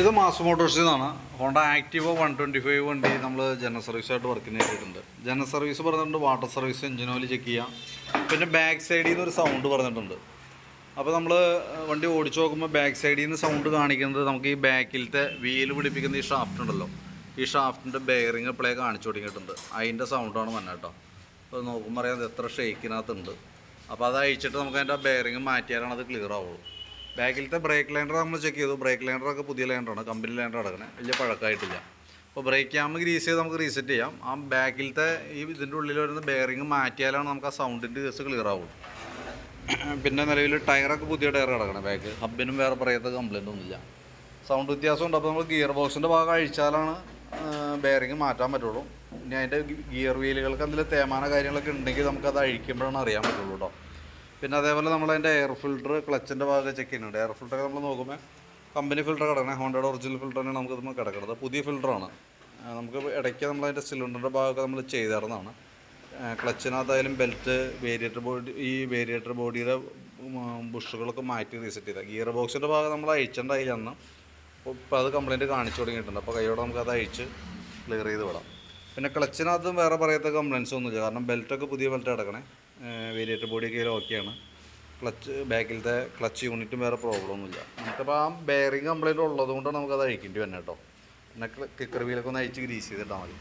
ഇത് മാസ് മോട്ടോഴ്സിൽ നിന്നാണ് Honda Activa one twenty five വണ്ടി നമ്മൾ ജനറൽ സർവീസായിട്ട് വർക്കിന് ചെയ്തിട്ടുണ്ട് ജനറൽ സർവീസ് പറഞ്ഞിട്ടുണ്ട് water service engine oil check ചെയ്യാം. പിന്നെ ബാക്ക് സൈഡിൽ നിന്ന് ഒരു സൗണ്ട് പറഞ്ഞിട്ടുണ്ട്. അപ്പോൾ നമ്മൾ വണ്ടി ഓടിച്ചു നോക്കുമ്പോൾ ബാക്ക് സൈഡിൽ നിന്ന് സൗണ്ട് കാണിക്കുന്നത് നമുക്ക് ഈ ബാക്കിലത്തെ വീൽ പിടിപ്പിക്കുന്ന ഈ ഷാഫ്റ്റ് ഉണ്ടല്ലോ. ഈ ഷാഫ്റ്റിന്റെ ബെയറിങ് പ്ലേ കാണിച്ചു തുടങ്ങിയിട്ടുണ്ട് അതിന്റെ സൗണ്ടാണ് വന്നത് കേട്ടോ. അപ്പോൾ നോക്കുമ്പോൾ അറിയാം ഇത് എത്ര ഷേക്കിനകത്തുണ്ട് അപ്പോൾ അത് അയച്ചിട്ട് നമുക്ക് അതിന്റെ ബെയറിങ് മാറ്റിയാലാണ് അത് ക്ലിയർ ആവുള്ളൂ. ബാക്കിലത്തെ ബ്രേക്ക് ലൈൻഡർ നമ്മൾ ചെക്ക് ചെയ്തു. ബ്രേക്ക് ലൈൻഡറൊക്കെ പുതിയ ലൈൻഡറാണ് കമ്പനി ലൈൻഡർ അടക്കണേ. വലിയ പഴക്കമായിട്ടില്ല അപ്പോൾ ബ്രേക്ക് ആകുമ്പോൾ ഗ്രീസ് ചെയ്ത് നമുക്ക് റീസെറ്റ് ചെയ്യാം. ആ ബാക്കിലത്തെ ഈ ഇതിന്റെ ഉള്ളിൽ വരുന്ന ബെയറിങ് മാറ്റിയാലാണ് നമുക്ക് ആ സൗണ്ടിന്റെ കേസ് ക്ലിയർ ആവുള്ളൂ. പിന്നെ നിലവിൽ ടയറൊക്കെ പുതിയ ടയർ കിടക്കണം ബാക്ക് ഹബിനും വേറെ പറയാത്ത കംപ്ലൈന്റ് ഒന്നുമില്ല. സൗണ്ട് വ്യത്യാസമുണ്ട് അപ്പോൾ നമ്മൾ ഗിയർ ബോക്സിന്റെ ഭാഗം അഴിച്ചാലാണ് ബെയറിങ് മാറ്റാൻ പറ്റുള്ളൂ. ഇനി അതിന്റെ ഗിയർ വീലുകൾക്ക് എന്തെങ്കിലും തേമാന കാര്യങ്ങളൊക്കെ ഉണ്ടെങ്കിൽ നമുക്കത് അഴിക്കുമ്പോഴാണ് അറിയാൻ പറ്റുള്ളൂ കേട്ടോ പിന്നെ അതേപോലെ നമ്മൾ അതിന്റെ എയർ ഫിൽട്ടർ ക്ലച്ചിന്റെ ഭാഗം ചെക്ക് ചെയ്യുന്നുണ്ട്. എയർ ഫിൽട്ടർ നമ്മൾ നോക്കുമ്പോൾ കമ്പനി ഫിൽട്ടർ കിടക്കണേ ഹോണ്ടയുടെ ഒറിജിനൽ നമുക്ക് ഇതുമ്പോൾ കിടക്കുന്നത് പുതിയ ഫിൽട്ടറാണ് നമുക്ക് ഇടയ്ക്ക് നമ്മൾ അതിന്റെ സിലിണ്ടറിന്റെ ഭാഗമൊക്കെ നമ്മൾ ചെയ്തിരുന്നതാണ് ക്ലച്ചിനകത്തായാലും ബെൽറ്റ് വേരിയേറ്റർ ബോഡി ഈ വേരിയേറ്റർ ബോഡിയുടെ ബുഷുകളൊക്കെ മാറ്റി റീസെറ്റ് ചെയ്താൽ ഗിയർ ബോക്സിന്റെ ഭാഗം നമ്മൾ അയച്ചിട്ടുണ്ടായില്ല അന്ന്. ഇപ്പോൾ അത് കംപ്ലയിന്റ് കാണിച്ചു തുടങ്ങിയിട്ടുണ്ട്. അപ്പോൾ കൈയോടെ നമുക്ക് അത് അഴിച്ച് ക്ലിയർ ചെയ്ത് വിടാം. പിന്നെ ക്ലച്ചിനകത്തും വേറെ പറയാത്ത കംപ്ലയിൻസ് ഒന്നുമില്ല. കാരണം ബെൽറ്റൊക്കെ പുതിയ ബെൽറ്റ് അടക്കണേ വേരിയേറ്റർ ബോഡിയൊക്കെ ഓക്കെയാണ് ക്ലച്ച് ബാക്കിലത്തെ ക്ലച്ച് യൂണിറ്റും വേറെ പ്രോബ്ലം ഒന്നുമില്ല. നമുക്കപ്പോൾ ആ ബെയറിങ് കംപ്ലൈന്റ് ഉള്ളത് കൊണ്ടാണ് നമുക്കത് അഴിക്കേണ്ടി വന്നെ കേട്ടോ പിന്നെ കിക്കർ വീലൊക്കെ ഒന്ന് അഴിച്ച് ഗ്രീസ് ചെയ്തിട്ടാൽ മതി.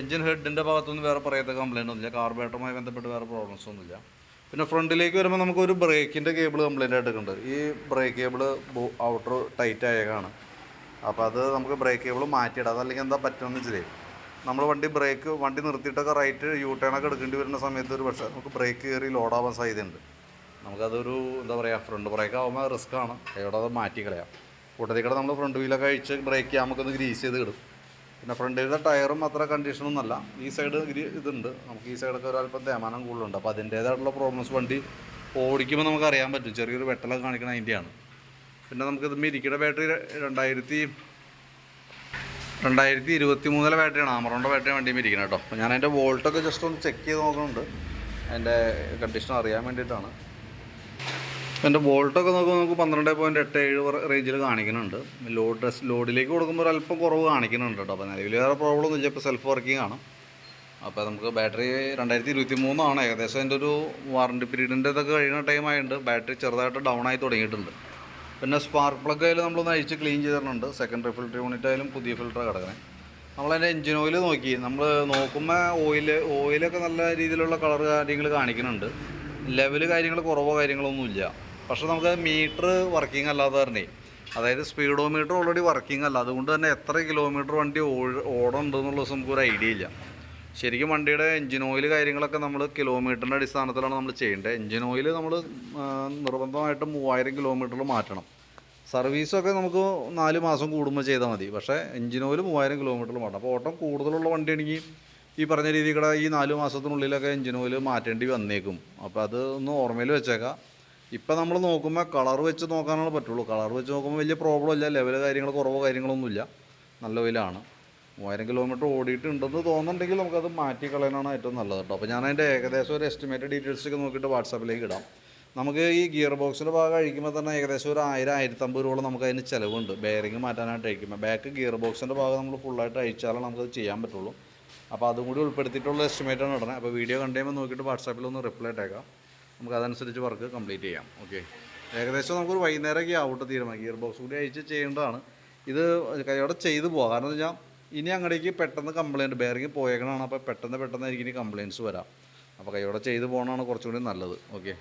എഞ്ചിൻ ഹെഡിന്റെ ഭാഗത്തൊന്നും വേറെ പറയാത്ത കംപ്ലയിന്റ് ഒന്നുമില്ല. കാർബേറ്ററുമായി ബന്ധപ്പെട്ട് വേറെ പ്രോബ്ലംസ് ഒന്നുമില്ല. പിന്നെ ഫ്രണ്ടിലേക്ക് വരുമ്പോൾ നമുക്കൊരു ബ്രേക്കിന്റെ കേബിൾ കംപ്ലയിന്റ് ആയിട്ടുണ്ട് ഈ ബ്രേക്ക് കേബിൾ ഔട്ടർ ടൈറ്റ് ആയേക്കാണ് അപ്പോൾ അത് നമുക്ക് ബ്രേക്ക് കേബിൾ മാറ്റിയിടാം. അതല്ലെങ്കിൽ എന്താ പറ്റുമെന്ന് വെച്ചാൽ നമ്മൾ വണ്ടി ബ്രേക്ക് വണ്ടി നിർത്തിയിട്ടൊക്കെ റൈറ്റ് യൂ ടേണൊക്കെ എടുക്കേണ്ടി വരുന്ന സമയത്ത് ഒരു പക്ഷേ നമുക്ക് ബ്രേക്ക് കയറി ലോഡാവാൻ സാധ്യതയുണ്ട്. നമുക്കതൊരു എന്താ പറയുക ഫ്രണ്ട് ബ്രേക്ക് ആകുമ്പോൾ റിസ്ക് ആണ്. എവിടെ അത് മാറ്റി കളയാം. കൂട്ടത്തിൽ കൂടെ നമ്മൾ ഫ്രണ്ട് വീലൊക്കെ അഴിച്ച് ബ്രേക്ക് നമുക്കൊന്ന് ഗ്രീസ് ചെയ്ത് കിടും പിന്നെ ഫ്രണ്ട് വീലിന്റെ ടയറും അത്ര കണ്ടീഷനൊന്നുമല്ല ഈ സൈഡ് ഇതുണ്ട്. നമുക്ക് ഈ സൈഡൊക്കെ ഒരല്പം തേമാനം കൂടുതലുണ്ട്. അപ്പോൾ അതിന്റേതായിട്ടുള്ള പ്രോബ്ലംസ് വണ്ടി ഓടിക്കുമ്പോൾ നമുക്ക് അറിയാൻ പറ്റും. ചെറിയൊരു വെട്ടലൊക്കെ കാണിക്കണ അതിന്റെയാണ് പിന്നെ നമുക്കിത് മിരിക്കയുടെ ബാറ്ററി രണ്ടായിരത്തി രണ്ടായിരത്തി ഇരുപത്തി മൂന്നിലെ ബാറ്ററിയാണ് ആമറോണിന്റെ ബാറ്ററി വണ്ടിയും ഇരിക്കുന്നത് കേട്ടോ. അപ്പോൾ ഞാൻ അതിന്റെ വോൾട്ടൊക്കെ ജസ്റ്റ് ഒന്ന് ചെക്ക് ചെയ്ത് നോക്കുന്നുണ്ട്. അതിന്റെ കണ്ടീഷൻ അറിയാൻ വേണ്ടിയിട്ടാണ്. എന്റെ വോൾട്ടൊക്കെ നോക്കുമ്പോൾ നമുക്ക് പന്ത്രണ്ട് പോയിന്റ് എട്ട് ഏഴ് റേഞ്ചിൽ കാണിക്കുന്നുണ്ട്. ലോഡ് ഡ്രസ് ലോഡിലേക്ക് കൊടുക്കുമ്പോൾ അല്പം കുറവ് കാണിക്കുന്നുണ്ട് കേട്ടോ. അപ്പോൾ നിലവിൽ വേറെ പ്രോബ്ലം ഒന്നും ഇപ്പോൾ സെൽഫ് വർക്കിംഗ് ആണ്. അപ്പോൾ നമുക്ക് ബാറ്ററി രണ്ടായിരത്തി ഇരുപത്തി മൂന്നാണ് ഏകദേശം അതിന്റെ ഒരു വാറണ്ടി പീരീഡിന്റെ ഇതൊക്കെ കഴിയുന്ന ടൈമായതുകൊണ്ട് ബാറ്ററി ചെറുതായിട്ട് ഡൗൺ ആയി തുടങ്ങിയിട്ടുണ്ട്. പിന്നെ സ്പാർക്ക് പ്ലഗ് ആയാലും നമ്മളൊന്ന് അഴിച്ച് ക്ലീൻ ചെയ്തിട്ടുണ്ട്. സെക്കൻഡറി ഫിൽറ്റർ യൂണിറ്റ് ആയാലും പുതിയ ഫിൽറ്റർ കിടക്കണേ. നമ്മളതിന്റെ എഞ്ചിൻ ഓയിൽ നോക്കി. നമ്മൾ നോക്കുമ്പോൾ ഓയിൽ ഓയിലൊക്കെ നല്ല രീതിയിലുള്ള കളർ കാര്യങ്ങൾ കാണിക്കുന്നുണ്ട്. ലെവൽ കാര്യങ്ങൾ കുറവോ കാര്യങ്ങളൊന്നുമില്ല പക്ഷേ നമുക്ക് മീറ്റർ വർക്കിംഗ് അല്ലാതെ തന്നെ അതായത് സ്പീഡോ മീറ്റർ ഓൾറെഡി വർക്കിംഗ് അല്ല. അതുകൊണ്ട് തന്നെ എത്ര കിലോമീറ്റർ വണ്ടി ഓടുന്നുണ്ടെന്നുള്ള ദിവസം നമുക്കൊരു ഐഡിയ ഇല്ല. ശരിക്കും വണ്ടിയുടെ എഞ്ചിൻ ഓയിൽ കാര്യങ്ങളൊക്കെ നമ്മൾ കിലോമീറ്ററിന്റെ അടിസ്ഥാനത്തിലാണ് നമ്മൾ ചെയ്യേണ്ടത് എഞ്ചിൻ ഓയിൽ നമ്മൾ നിർബന്ധമായിട്ടും മൂവായിരം കിലോമീറ്ററിൽ മാറ്റണം. സർവീസൊക്കെ നമുക്ക് നാല് മാസം കൂടുമ്പോൾ ചെയ്താൽ മതി. പക്ഷേ എഞ്ചിൻ ഓയിൽ മൂവായിരം കിലോമീറ്ററിൽ മാറ്റണം. അപ്പോൾ ഓട്ടം കൂടുതലുള്ള വണ്ടിയാണെങ്കിൽ ഈ പറഞ്ഞ രീതിയിൽ കൂടെ ഈ നാല് മാസത്തിനുള്ളിലൊക്കെ എഞ്ചിൻ ഓയിൽ മാറ്റേണ്ടി വന്നേക്കും. അപ്പോൾ അത് ഒന്ന് ഓർമ്മയിൽ വെച്ചേക്കാം. ഇപ്പം നമ്മൾ നോക്കുമ്പോൾ കളർ വെച്ച് നോക്കാനാണ് പറ്റുള്ളൂ. കളർ വെച്ച് നോക്കുമ്പോൾ വലിയ പ്രോബ്ലം ഇല്ല. ലെവൽ കാര്യങ്ങൾ കുറവോ കാര്യങ്ങളൊന്നുമില്ല. നല്ല ഓയിലാണ് മൂവായിരം കിലോമീറ്റർ ഓടിയിട്ടുണ്ടെന്ന് തോന്നുന്നുണ്ടെങ്കിൽ നമുക്കത് മാറ്റി കളയാനാണ് ഏറ്റവും നല്ലത് കേട്ടോ. അപ്പോൾ ഞാൻ അതിന്റെ ഏകദേശം ഒരു എസ്റ്റിമേറ്റ് ഡീറ്റെയിൽസ് ഒക്കെ നോക്കിയിട്ട് വാട്സാപ്പിലേക്ക് ഇടാം. നമുക്ക് ഈ ഗിയർ ബോക്സിന്റെ ഭാഗം അഴിക്കുമ്പോൾ തന്നെ ഏകദേശം ഒരു ആയിരം ആയിരത്തമ്പത് രൂപ നമുക്ക് അതിന് ചിലവുണ്ട്. ബെയറിംഗ് മാറ്റാനായിട്ട് അഴിക്കുമ്പോൾ ബാക്ക് ഗിയർ ബോക്സിന്റെ ഭാഗം നമ്മൾ ഫുള്ളായിട്ട് അഴിച്ചാലാണ് നമുക്കത് ചെയ്യാൻ പറ്റുള്ളൂ. അപ്പോൾ അതും കൂടി ഉൾപ്പെടുത്തിയിട്ടുള്ള എസ്റ്റിമേറ്റാണ് ഇടണേ. അപ്പോൾ വീഡിയോ കണ്ടു നോക്കിയിട്ട് വാട്സാപ്പിൽ ഒന്ന് റിപ്ലൈ ഇട്ടേക്കാം. നമുക്ക് അതനുസരിച്ച് വർക്ക് കംപ്ലീറ്റ് ചെയ്യാം. ഓക്കെ ഏകദേശം നമുക്കൊരു വൈകുന്നേരമൊക്കെ ആവട്ടെ തീരുമാനം. ഗിയർ ബോക്സ് കൂടി അഴിച്ച് ചെയ്യേണ്ടതാണ്. ഇത് കൈയോടെ ചെയ്തു പോകാം കാരണം എന്ന് വെച്ചാൽ ഇനി അങ്ങടേക്ക് പെട്ടെന്ന് കംപ്ലയിന്റ് ബെയറിങ് പോയേക്കണാണ് അപ്പോൾ പെട്ടെന്ന് പെട്ടെന്ന് ഇനി കംപ്ലയിന്റ്സ് വരാം. അപ്പോൾ കൈയോടെ ചെയ്തു പോകണമാണ് കുറച്ചുകൂടി നല്ലത്. ഓക്കെ